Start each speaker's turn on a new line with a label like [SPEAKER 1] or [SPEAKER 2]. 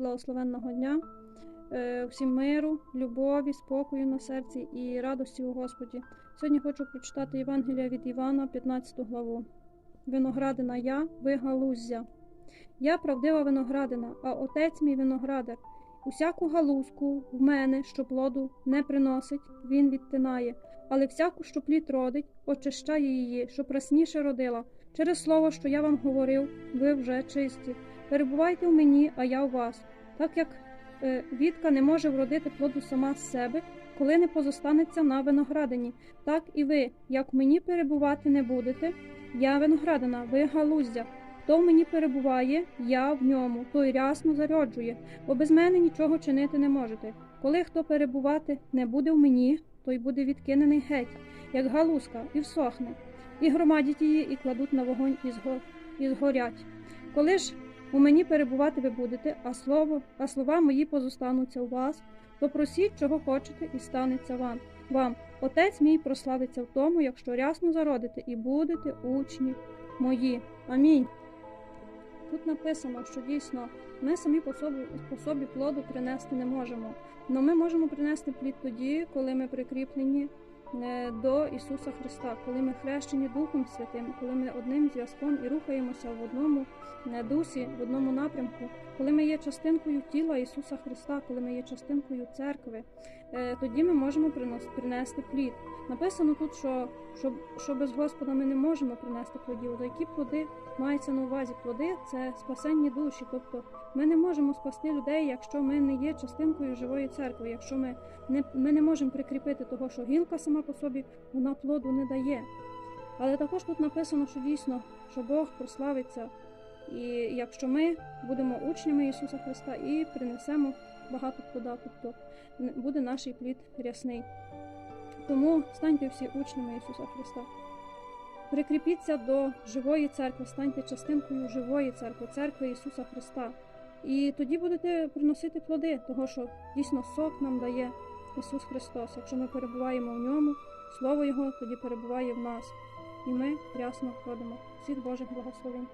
[SPEAKER 1] благословенного дня, е, всім миру, любові, спокою на серці і радості у Господі. Сьогодні хочу прочитати Євангелія від Івана, 15 главу. Виноградина я, ви галуздя. Я правдива виноградина, а отець мій виноградар. Усяку галузку в мене, що плоду не приносить, він відтинає, але всяку, що плід родить, очищає її, щоб прасніше родила. Через слово, що я вам говорив, ви вже чисті. Перебувайте в мені, а я у вас. Так як е, вітка не може вродити плоду сама з себе, коли не позостанеться на виноградині, так і ви, як в мені перебувати не будете, я виноградина, ви галуздя. Хто в мені перебуває, я в ньому, той рясно зароджує, бо без мене нічого чинити не можете. Коли хто перебувати не буде в мені, той буде відкинений геть, як галузка, і всохне, і громадять її, і кладуть на вогонь і, зго... і згорять. Коли ж у мені перебувати ви будете, а слово, а слова мої позостануться у вас, то просіть, чого хочете, і станеться вам. Вам отець мій прославиться в тому, якщо рясно зародите, і будете учні мої. Амінь. Тут написано, що дійсно ми самі по собі, по собі плоду принести не можемо. Але ми можемо принести плід тоді, коли ми прикріплені до Ісуса Христа, коли ми хрещені Духом Святим, коли ми одним зв'язком і рухаємося в одному е, дусі, в одному напрямку, коли ми є частинкою тіла Ісуса Христа, коли ми є частинкою церкви, е, тоді ми можемо принести плід. Написано тут, що, що, що без Господа ми не можемо принести плодів. За які плоди мається на увазі? Плоди це спасенні душі. Тобто ми не можемо спасти людей, якщо ми не є частинкою живої церкви, якщо ми не, ми не можемо прикріпити того, що гілка сама по собі вона плоду не дає. Але також тут написано, що дійсно, що Бог прославиться, і якщо ми будемо учнями Ісуса Христа і принесемо багато плода, тобто буде наш плід рясний. Тому станьте всі учнями Ісуса Христа. Прикріпіться до живої церкви, станьте частинкою живої церкви, церкви Ісуса Христа. І тоді будете приносити плоди, того що дійсно сок нам дає Ісус Христос. Якщо ми перебуваємо в ньому, Слово Його тоді перебуває в нас. І ми рясно ходимо. Всіх Божих благословень.